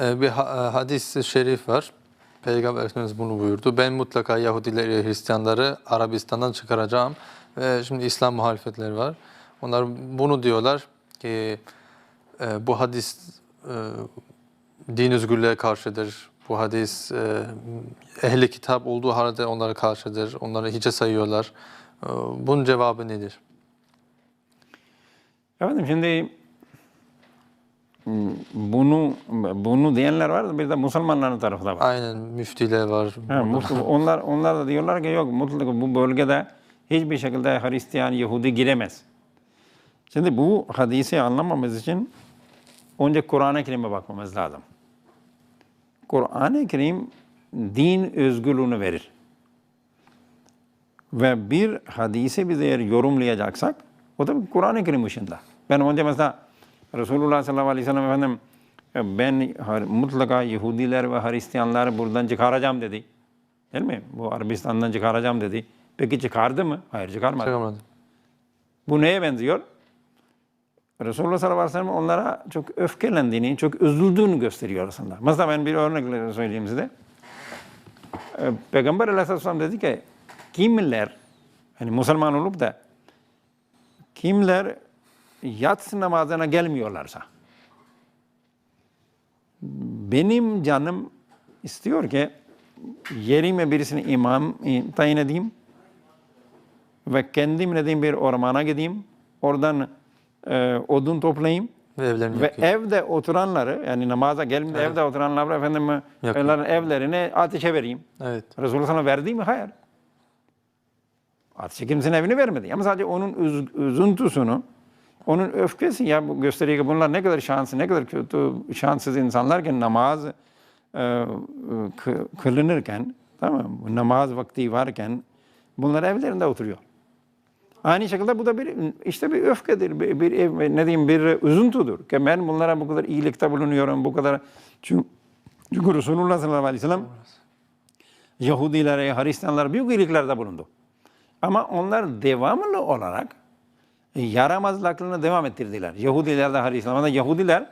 Ee, bir ha- hadis-i şerif var. Peygamber Efendimiz bunu buyurdu. Ben mutlaka Yahudileri, Hristiyanları Arabistan'dan çıkaracağım. Ve şimdi İslam muhalefetleri var. Onlar bunu diyorlar ki e, bu hadis e, din özgürlüğe karşıdır. Bu hadis e, ehli kitap olduğu halde onlara karşıdır. Onları hiçe sayıyorlar. E, bunun cevabı nedir? Efendim şimdi bunu bunu diyenler var da bir de Müslümanların tarafı da var. Aynen müftiler var. Ha, onlar onlar da diyorlar ki yok mutlaka bu bölgede hiçbir şekilde Hristiyan, Yahudi giremez. Şimdi bu hadisi anlamamız için önce Kur'an-ı Kerim'e bakmamız lazım. Kur'an-ı Kerim din özgürlüğünü verir. Ve bir hadisi biz eğer yorumlayacaksak o da Kur'an-ı Kerim ışığında. Ben önce mesela Resulullah sallallahu aleyhi ve sellem efendim e, ben mutlaka Yahudiler ve Hristiyanları buradan çıkaracağım dedi. Değil mi? Bu Arabistan'dan çıkaracağım dedi. Peki çıkardı mı? Hayır çıkarmadı. Çıkamadı. Bu neye benziyor? Resulullah sallallahu aleyhi ve sellem onlara çok öfkelendiğini, çok üzüldüğünü gösteriyor aslında. Mesela ben bir örnek söyleyeyim size. Ee, Peygamber aleyhisselam dedi ki, kimler, hani Müslüman olup da kimler yatsı namazına gelmiyorlarsa, benim canım istiyor ki yerime birisini imam tayin edeyim ve kendim ne diyeyim bir ormana gideyim. Oradan e, odun toplayayım. Ve evlerini Ve evde oturanları yani namaza gelmedi evde oturanları efendim onların evlerini ateşe vereyim. Evet. Resulullah sana verdi mi? Hayır. Ateşe kimsenin evini vermedi. Ama sadece onun üz- üzüntüsünü, onun öfkesi ya bu gösteriyor ki bunlar ne kadar şanslı, ne kadar kötü, şanssız insanlar ki namaz e, kı- kılınırken, tamam mı? Namaz vakti varken bunlar evlerinde oturuyor. Aynı şekilde bu da bir işte bir öfkedir, bir, bir ev, ne diyeyim bir üzüntüdür. Ki ben bunlara bu kadar iyilikte bulunuyorum, bu kadar çünkü, çünkü Resulullah sallallahu aleyhi ve sellem Yahudilere, Hristiyanlara büyük iyiliklerde bulundu. Ama onlar devamlı olarak e, yaramazlıklarını devam ettirdiler. Yahudiler de Hristiyanlar da Yahudiler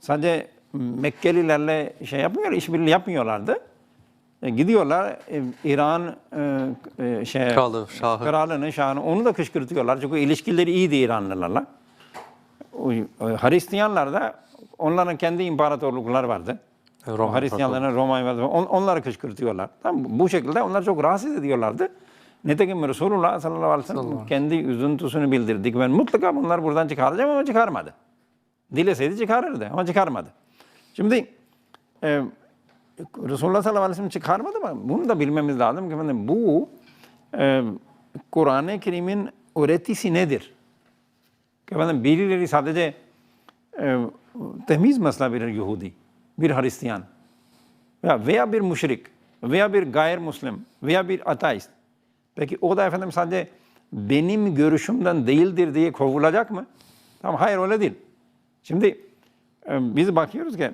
sadece Mekkelilerle şey yapmıyor, işbirliği yapmıyorlardı. E, gidiyorlar e, İran e, e, şey Kralı, şahı. kralını, şahını onu da kışkırtıyorlar. Çünkü ilişkileri iyiydi İranlılarla. E, Hristiyanlar da onların kendi imparatorlukları vardı. Roma Hristiyanların Roma vardı. On, onları kışkırtıyorlar. Tamam, bu şekilde onlar çok rahatsız ediyorlardı. Nitekim Resulullah sallallahu aleyhi ve sellem kendi üzüntüsünü bildirdik. Ben mutlaka bunları buradan çıkaracağım ama çıkarmadı. Dileseydi çıkarırdı ama çıkarmadı. Şimdi e, Resulullah sallallahu aleyhi ve sellem çıkarmadı ama bunu da bilmemiz lazım ki efendim bu e, Kur'an-ı Kerim'in öğretisi nedir? Efendim birileri sadece e, temiz mesela bir Yahudi, bir Hristiyan veya, veya bir müşrik veya bir gayrimüslim veya bir ateist. Peki o da efendim sadece benim görüşümden değildir diye kovulacak mı? Tamam hayır öyle değil. Şimdi e, biz bakıyoruz ki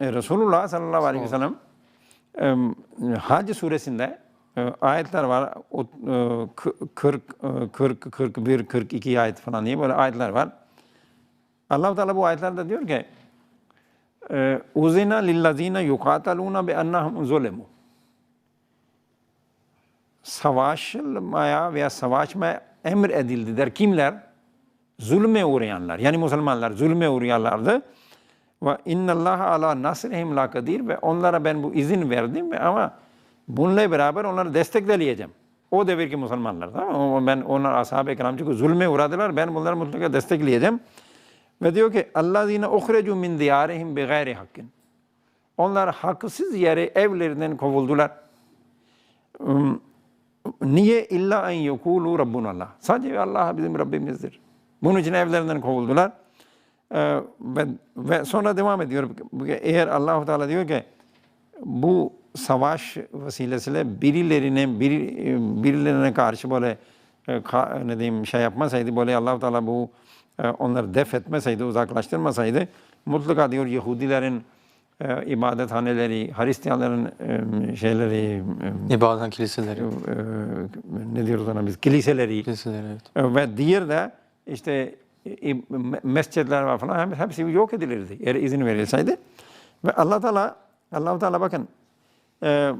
e, Resulullah sallallahu aleyhi ve sellem e, Hac suresinde ayetler var. O, e, kı- 40, e, 40, 41, 42 ayet falan diye böyle ayetler var. Allah Teala bu ayetlerde diyor ki uzina lillazina yuqataluna bi annahum zulemu savaşılmaya veya savaşmaya emir edildiler. Kimler? Zulme uğrayanlar. Yani Müslümanlar zulme uğrayanlardı. Ve inna innallaha ala nasrihim lakadir ve onlara ben bu izin verdim ve ama bununla beraber onları destekleyeceğim. O devirki Müslümanlar. Tamam mı? Ben onlar ashab-ı kiram çünkü zulme uğradılar. Ben bunları mutlaka destekleyeceğim. Ve diyor ki Allazine uhrecu min diyarihim bi gayri hakkin. Onlar haksız yere evlerinden kovuldular. Hmm, Niye? illa en yekulu Rabbunallah. Sadece Allah bizim Rabbimizdir. Bunun için evlerinden kovuldular. Ee, ve, ve sonra devam ediyor. Eğer Allahu Teala diyor ki bu savaş vesilesiyle birilerine bir, birilerine karşı böyle e, ne diyeyim şey yapmasaydı böyle Allahu Teala bu e, onları def etmeseydi, uzaklaştırmasaydı mutlaka diyor Yahudilerin e, ibadethaneleri, Hristiyanların e, şeyleri, e, İbadet kiliseleri. e, ne diyoruz ona biz, kiliseleri Kiliseleri evet. e, ve diğer de işte e, me- mescitler var falan hepsi yok edilirdi eğer izin verilseydi. Ve Allah Teala Allah Teala bakın e,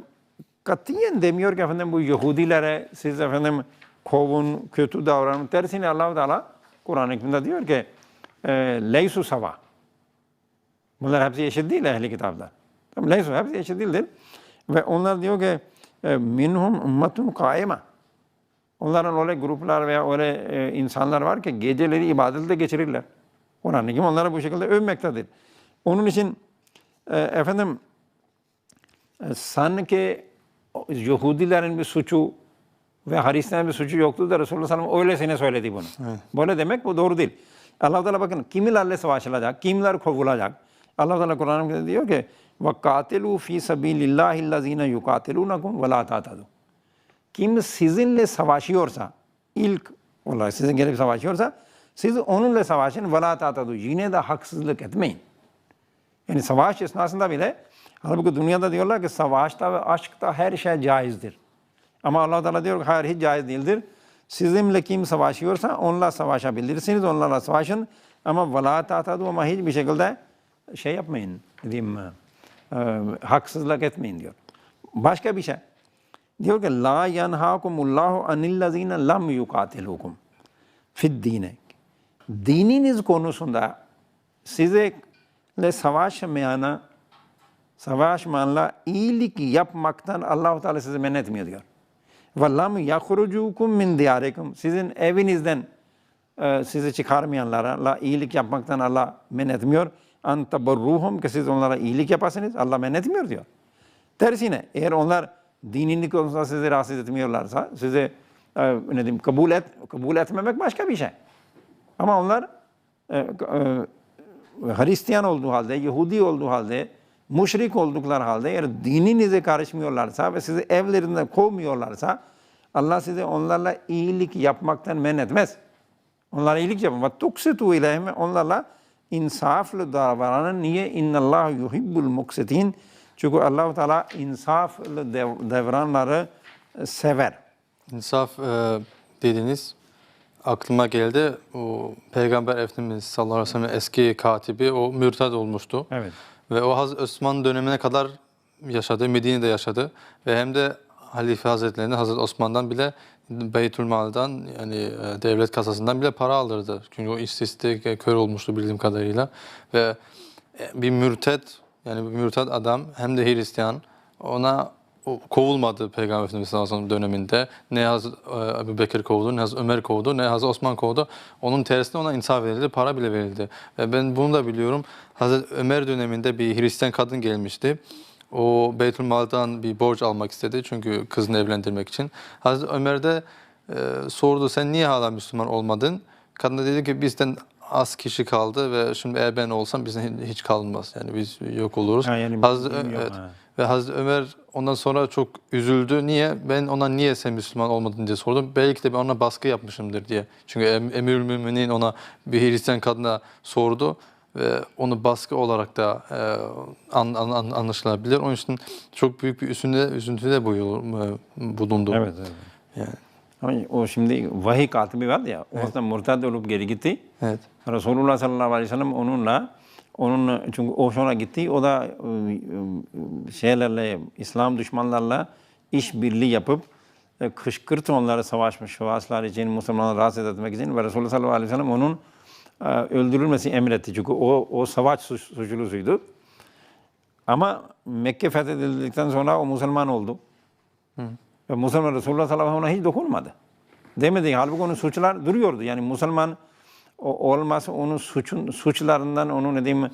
katiyen demiyor ki efendim bu Yahudilere siz efendim kovun, kötü davranın. Tersine Allah Teala Kur'an-ı Kerim'de diyor ki e, leysu sava. Bunlar hepsi eşit değil ehli kitaplar. Tamam, leysu hepsi eşit değildir. Ve onlar diyor ki e, minhum ummetun kaima. Onların öyle gruplar veya öyle e, insanlar var ki geceleri ibadette geçirirler. Kur'an-ı Kerim onları bu şekilde övmektedir. Onun için e, efendim sanki Yahudilerin bir suçu ve Hristiyanların bir suçu yoktu da Resulullah sallallahu aleyhi ve sellem öylesine söyledi bunu. Böyle demek bu doğru değil. Allah Teala bakın kimilerle savaşılacak, kimler kovulacak. Allah Teala Kur'an-ı diyor ki katilu fi sabilillahi allazina yukatilunakum ve la tatadu. Kim sizinle savaşıyorsa, ilk olarak sizin gelip savaşıyorsa, siz onunla savaşın la tatadu. Yine de haksızlık etmeyin. Yani savaş esnasında bile halbuki dünyada diyorlar ki savaşta ve aşkta her şey caizdir. Ama Allah Teala diyor ki hayır hiç caiz değildir. Sizinle kim savaşıyorsa onunla savaşabilirsiniz, onlarla savaşın. Ama vela tatadu ama hiçbir şekilde şey yapmayın, diyeyim, e, haksızlık etmeyin diyor. Başka bir şey. Diyor ki la yanhakumullahu anillazina lam yukatilukum fid dine. Dininiz konusunda size savaşmayana savaşmanla iyilik yapmaktan Allah Teala sizi men etmiyor diyor. Ve lam yahrucukum min diyarikum. Sizin evinizden e, sizi çıkarmayanlara la iyilik yapmaktan Allah men etmiyor. An tabarruhum ki siz onlara iyilik yapasınız. Allah men etmiyor diyor. Tersine eğer onlar dinini konusunda sizi rahatsız etmiyorlarsa, sizi e, ne diyeyim, kabul et kabul etmemek başka bir şey. Ama onlar e, e, Hristiyan olduğu halde, Yahudi olduğu halde, müşrik oldukları halde eğer dininize karışmıyorlarsa ve sizi evlerinden kovmuyorlarsa Allah size onlarla iyilik yapmaktan men etmez. Onlara iyilik yapın. Tuksitu ileyhim onlarla insaflı davranın. Niye? İnnallahu yuhibbul muksitin. Çünkü Allah Teala insaflı davranları e, sever. İnsaf e, dediniz. Aklıma geldi. O Peygamber Efendimiz sallallahu aleyhi ve sellem eski katibi o mürted olmuştu. Evet. Ve o Hazreti Osman dönemine kadar yaşadı, Medine'de yaşadı ve hem de Halife Hazretleri'ne Hazreti Osman'dan bile Beytülmal'dan yani e, devlet kasasından bile para aldırdı. Çünkü o istatistik e, kör olmuştu bildiğim kadarıyla ve e, bir mürted yani bir mürted adam hem de Hristiyan ona kovulmadı Peygamber Efendimiz sallallahu döneminde. Ne e, Ebu Bekir kovdu, ne Hazreti Ömer kovdu, ne Hazreti Osman kovdu. Onun tersine ona insaf verildi, para bile verildi. Ve ben bunu da biliyorum. Hazreti Ömer döneminde bir Hristiyan kadın gelmişti. O Beytülmal'dan bir borç almak istedi çünkü kızını evlendirmek için. Hazreti Ömer de e, sordu sen niye hala Müslüman olmadın? Kadın da dedi ki bizden az kişi kaldı ve şimdi eğer ben olsam bizden hiç kalmaz. Yani biz yok oluruz. Ha, yani Hazreti, bilmiyorum, evet. ha. Ve Hazreti Ömer ondan sonra çok üzüldü. Niye? Ben ona niye sen Müslüman olmadın diye sordum. Belki de ben ona baskı yapmışımdır diye. Çünkü em, Emirül Müminin ona bir Hristiyan kadına sordu ve onu baskı olarak da e, an, an- an- anlaşılabilir. Onun için çok büyük bir üzüntüde, üzüntüde bu yol, e, bulundu. Evet, evet. Yani, Ama o şimdi vahiy katibi vardı ya, o aslında murtad olup geri gitti. evet. Resulullah sallallahu aleyhi ve sellem onunla, onun çünkü o sonra gitti, o da e, e, şeylerle, İslam düşmanlarla işbirliği yapıp e, kışkırt onları savaşmış, savaşlar için, Müslümanları rahatsız etmek için ve Resulullah sallallahu aleyhi ve sellem onun e, öldürülmesi emretti. Çünkü o, o savaş suç, suçlusuydu. Ama Mekke fethedildikten sonra o Müslüman oldu. Ve Müslüman Resulullah sallallahu aleyhi ve sellem hiç dokunmadı. Demedi. Halbuki onun suçlar duruyordu. Yani Müslüman o, olmazsa onun suçun suçlarından onu ne diyeyim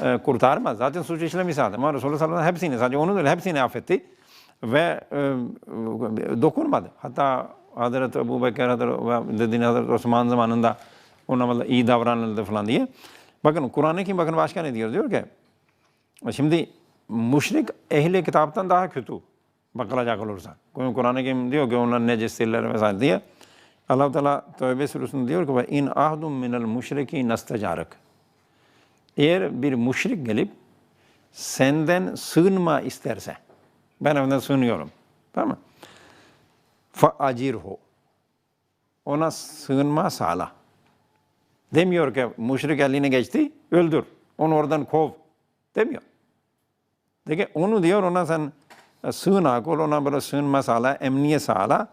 e, kurtarmaz. Zaten suç işlemiş zaten. Ama Resulullah sallallahu aleyhi ve sellem hepsini sadece onu değil hepsini affetti. Ve e, dokunmadı. Hatta Hazreti Ebu Bekir ve dediğin Hazreti Osman zamanında ona vallahi iyi davranıldı falan diye. Bakın Kur'an-ı Kerim bakın başka ne diyor? Diyor ki Şimdi müşrik ehli kitaptan daha kötü bakılacak olursa. Kur'an-ı Kerim diyor ki onlar necistirler vesaire diye. Allah Teala Tövbe suresinde diyor ki in ahdum minel müşriki nastacarak. Eğer bir müşrik gelip senden sığınma isterse, ben ondan sığınıyorum. Tamam mı? Fa acirhu. Ona sığınma sağla. Demiyor ki müşrik eline geçti, öldür. Onu oradan kov. Demiyor. Peki onu diyor ona sen e, sığınak ol, ona böyle sığınma sağla, emniyet sağla.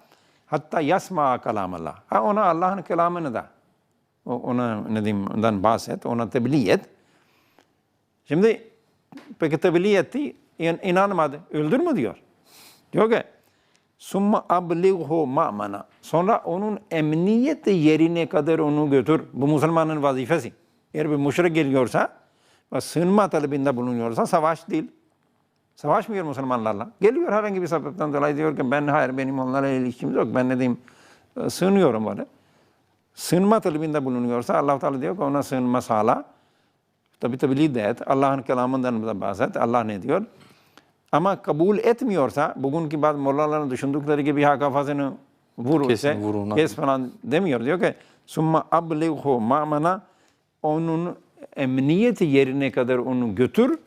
Hatta yasma kalamallah. Ha ona Allah'ın kelamını da ona ne diyeyim ondan bahset, ona tebliğ et. Şimdi peki tebliğ etti, in, inanmadı. Öldür mü diyor. Diyor ki summa ablighu ma'mana. Sonra onun emniyet yerine kadar onu götür. Bu Müslümanın vazifesi. Eğer bir müşrik geliyorsa ve sığınma talebinde bulunuyorsa savaş değil. Savaşmıyor Müslümanlarla. Geliyor herhangi bir sebepten dolayı diyor ki ben hayır benim onlarla ilişkim yok. Ben ne diyeyim e, sığınıyorum böyle. Sığınma talebinde bulunuyorsa allah Teala diyor ki ona sığınma sağla. Tabi tebliğ de et. Allah'ın kelamından da bahset. Allah ne diyor? Ama kabul etmiyorsa, bugünkü bazı mollaların düşündükleri gibi ha kafasını vur, vurun. kes falan demiyor. Diyor ki, summa ablighu ma'mana onun emniyeti yerine kadar onu götür.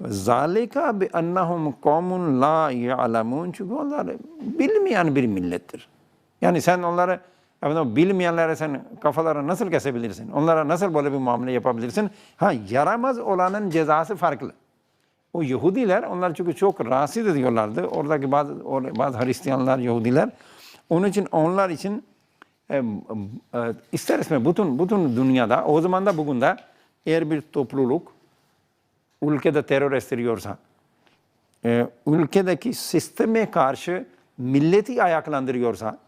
Zalika bi annahum kavmun la ya'lemun. Çünkü onlar bilmeyen bir millettir. Yani sen onları efendim, bilmeyenlere sen kafaları nasıl kesebilirsin? Onlara nasıl böyle bir muamele yapabilirsin? Ha yaramaz olanın cezası farklı. O Yahudiler, onlar çünkü çok rahatsız ediyorlardı. Oradaki bazı, or- bazı Hristiyanlar, Yahudiler. Onun için onlar için e, e, ister istemez bütün, bütün dünyada, o zaman da bugün de eğer bir topluluk ülkede terör estiriyorsa, e, ülkedeki sisteme karşı milleti ayaklandırıyorsa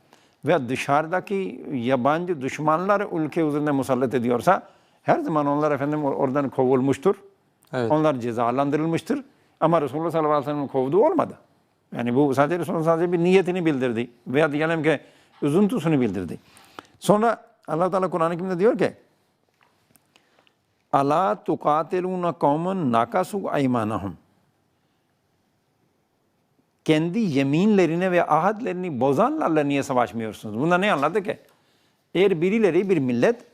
ve dışarıdaki yabancı düşmanlar ülke üzerinde musallat ediyorsa her zaman onlar efendim or- oradan kovulmuştur. Evet. Onlar cezalandırılmıştır. Ama Resulullah sallallahu aleyhi ve sellem'in kovduğu olmadı. Yani bu sadece Resulullah sadece bir niyetini bildirdi. Veya diyelim ki üzüntüsünü bildirdi. Sonra Allah Teala Kur'an-ı Kerim'de diyor ki Ala tukatiluna kavmen nakasu aymanahum. Kendi yeminlerine ve ahadlerini bozanlarla niye savaşmıyorsunuz? Bunda ne anladı ki? Eğer birileri bir millet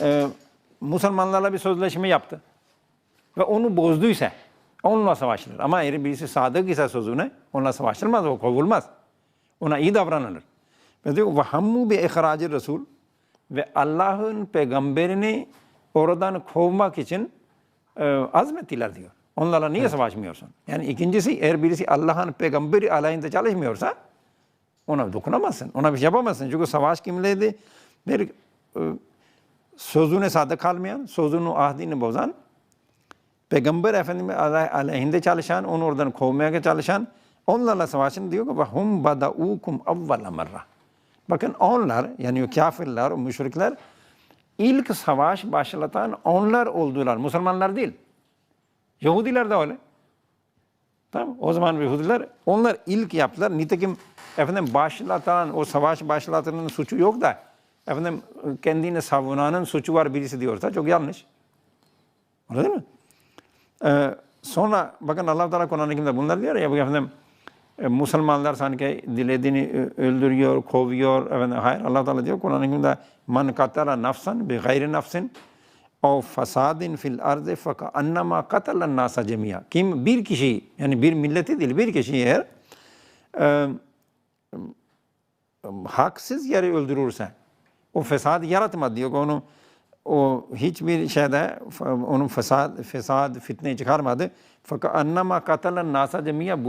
e, Müslümanlarla bir sözleşme yaptı ve onu bozduysa onunla savaşılır. Ama eğer birisi sadık ise sözüne onunla savaşılmaz, o kovulmaz. Ona iyi davranılır. Ve diyor ve hammu bi ihracı Resul ve Allah'ın peygamberini oradan kovmak için e, azmettiler diyor. Onlarla niye savaşmıyorsun? Yani ikincisi eğer birisi Allah'ın peygamberi aleyhinde çalışmıyorsa ona dokunamazsın. Ona bir şey yapamazsın. Çünkü savaş kimleydi? Bir e, sözüne sadık kalmayan, sözünü ahdini bozan, Peygamber Efendimiz aley- aleyhinde çalışan, onu oradan kovmaya çalışan, onlarla savaşın diyor ki hum badaukum avvala marra. Bakın onlar yani o kafirler, müşrikler ilk savaş başlatan onlar oldular. Müslümanlar değil. Yahudiler de öyle. Tamam O zaman Yahudiler onlar ilk yaptılar. Nitekim efendim başlatan o savaş başlatanın suçu yok da efendim kendini savunanın suçu var birisi diyorsa çok yanlış. Öyle değil mi? Ee, sonra bakın Allah Teala Kur'an-ı Kerim'de bunlar diyor ya efendim e, Müslümanlar sanki dilediğini e, öldürüyor, kovuyor. Efendim, hayır Allah Teala diyor Kur'an-ı Kerim'de man katala nafsan bi gayri nafsin o fasadin fil ardı faka annama katalan nasa cemiya. Kim bir kişi yani bir milleti değil bir kişi eğer e, haksız yere öldürürse o fesad yaratmadı diyor onu o hiçbir şeyde onun fesad fesad fitne çıkarmadı. Fakat annama katalan nasa cemiya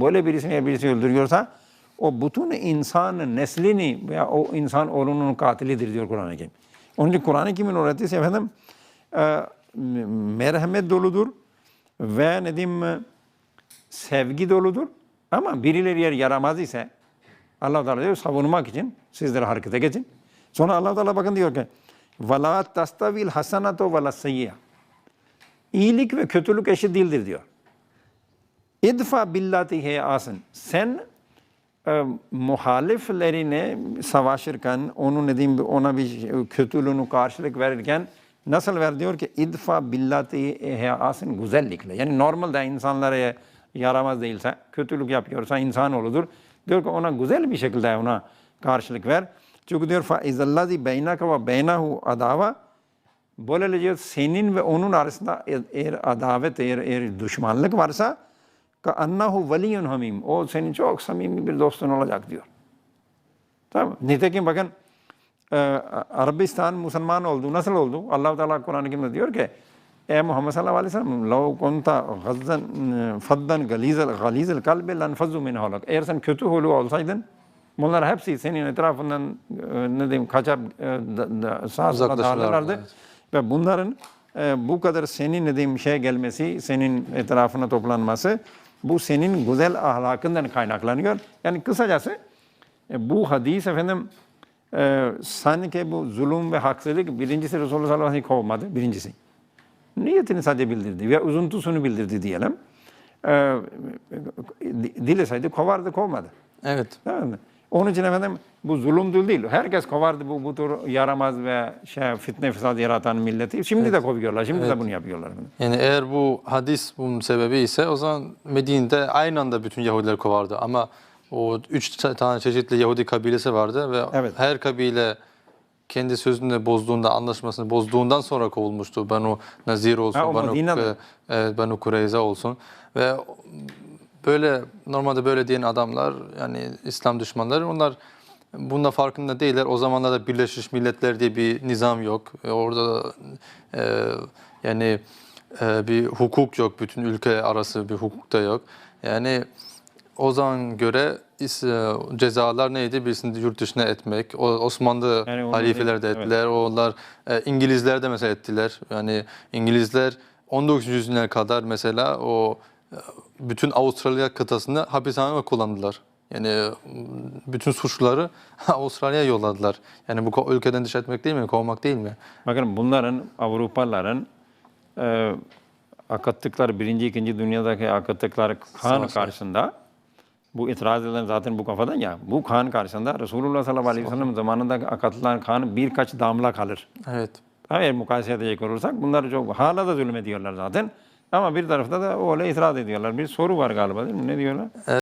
böyle birisini eğer birisi öldürüyorsa o bütün insan neslini veya o insan oğlunun katilidir diyor Kur'an-ı Kerim. Onun için Kur'an-ı Kerim'in öğretisi efendim e, merhamet doludur ve ne diyeyim sevgi doludur. Ama birileri yer yaramaz ise Allah Teala diyor savunmak için sizler harekete geçin. Sonra Allah Teala bakın diyor ki Vela tastavil hasenatu ve la seyyye. İyilik ve kötülük eşi değildir diyor. İdfa billati he asın. Sen e, muhaliflerine savaşırken, onun dediğim ona bir kötülüğünü karşılık verirken nasıl ver diyor ki idfa billati he asın güzellikle. Yani normalde insanlara yaramaz değilse, kötülük yapıyorsa insan oludur. Diyor ki ona güzel bir şekilde ona karşılık ver. Çünkü diyor beynaka ve beynahu adava Böylece diyor senin ve onun arasında eğer adavet, eğer, eğer düşmanlık varsa annahu veliyun hamim. O senin çok samimi bir dostun olacak diyor. Tamam Nitekim bakın Arabistan Müslüman oldu. Nasıl oldu? Allah Teala Kur'an-ı Kerim'de diyor ki Ey Muhammed sallallahu aleyhi ve sellem gazdan faddan galizal galizal kalbi lan fazzu min halak. Eğer sen kötü hulu olsaydın bunlar hepsi senin etrafından e, ne diyeyim kaçar e, sağa sola dağılırlardı. evet. Ve bunların e, bu kadar senin ne diyeyim şey gelmesi, senin etrafına toplanması bu senin güzel ahlakından kaynaklanıyor. Yani kısacası e, bu hadis efendim e, sanki bu zulüm ve haksızlık birincisi Resulullah sallallahu aleyhi ve sellem kovmadı. Birincisi. Niyetini sadece bildirdi ve üzüntüsünü bildirdi diyelim. E, dileseydi kovardı kovmadı. Evet. Değil mi? Onun için efendim bu zulüm değil. Herkes kovardı bu, bu tür yaramaz ve şey, fitne fesat yaratan milleti. Şimdi de kovuyorlar. Şimdi de bunu yapıyorlar. efendim. Yani eğer bu hadis bunun sebebi ise o zaman Medine'de aynı anda bütün Yahudiler kovardı. Ama o üç ta- tane çeşitli Yahudi kabilesi vardı ve Evet. her kabile kendi sözünü bozduğunda, anlaşmasını bozduğundan sonra kovulmuştu. Banu Nazir olsun, Ha, Banu, e, Banu Kureyze olsun. Ve böyle normalde böyle diyen adamlar yani İslam düşmanları onlar bunda farkında değiller. O zamanlarda Birleşmiş Milletler diye bir nizam yok. E, Orada e, yani e, bir hukuk yok. Bütün ülke arası bir hukuk da yok. Yani o zaman göre e, cezalar neydi? Birisini yurt dışına etmek. O, Osmanlı Yani halifeler de evet. ettiler. Onlar e, İngilizler de mesela ettiler. Yani İngilizler 19. yüzyıla kadar mesela o e, bütün Avustralya kıtasını hapishane kullandılar. Yani e, bütün suçluları Avustralya'ya yolladılar. Yani bu ülkeden dış etmek değil mi? Kovmak değil mi? Bakın bunların Avrupalıların e, akıttıkları birinci, ikinci dünyadaki akıttıkları kan karşısında bu itiraz edilen zaten bu kafadan ya. Bu kan karşısında Resulullah sallallahu aleyhi ve sellem zamanında akıtılan kan birkaç damla kalır. Evet. Eğer mukayese edecek olursak bunlar çok hala da zulüm ediyorlar zaten. Ama bir tarafta da öyle itiraz ediyorlar. Bir soru var galiba değil mi? Ne diyorlar?